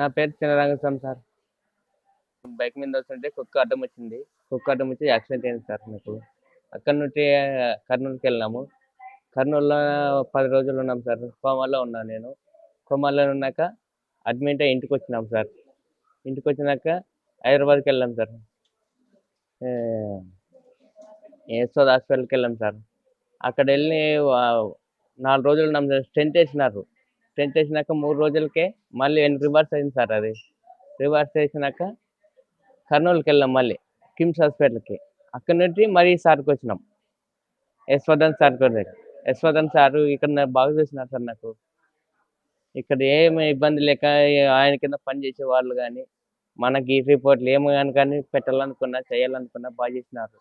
నా పేరు చిన్నరంగస్వామి sir. Bike మీద వస్తుంటే కుక్క అడ్డం వచ్చింది. కుక్క అడ్డం వచ్చి యాక్సిడెంట్ అయింది సార్ నాకు. అక్కడ నుండి కర్నూలుకి వెళ్ళినాము కర్నూలులో పది రోజులు ఉన్నాం సార్. కోమాలో ఉన్నాను నేను. కోమాలో ఉన్నాక అడ్మిట్ అయ్యి ఇంటికి వచ్చినాం సార్. ఇంటికి వచ్చినాక హైదరాబాద్కి వెళ్ళాం సార్. ఏ, హాస్పిటల్కి వెళ్ళాం సార్. అక్కడ వెళ్ళి నాలుగు రోజులు ఉన్నాం సార్. స్టెంట్ వేసినారు. స్టెంట్ వేసినాక మూడు రోజులకే మళ్ళీ రివర్స్ అయింది సార్ అది. రివర్స్ చేసినాక కర్నూలుకి వెళ్ళాం మళ్ళీ కిమ్స్ హాస్పిటల్కి. అక్కడ నుండి మరీ సార్కి వచ్చినాం. యశ్వర్ధన్ సార్ దగ్గర యశ్వర్ధన్ సారు ఇక్కడ బాగా చూసినారు సార్ నాకు. ఇక్కడ ఏమి ఇబ్బంది లేక ఆయన కింద పని చేసే వాళ్ళు కానీ మనకి రిపోర్ట్లు ఏమి కానీ కానీ పెట్టాలనుకున్నా చేయాలనుకున్నా బాగా చేసినారు.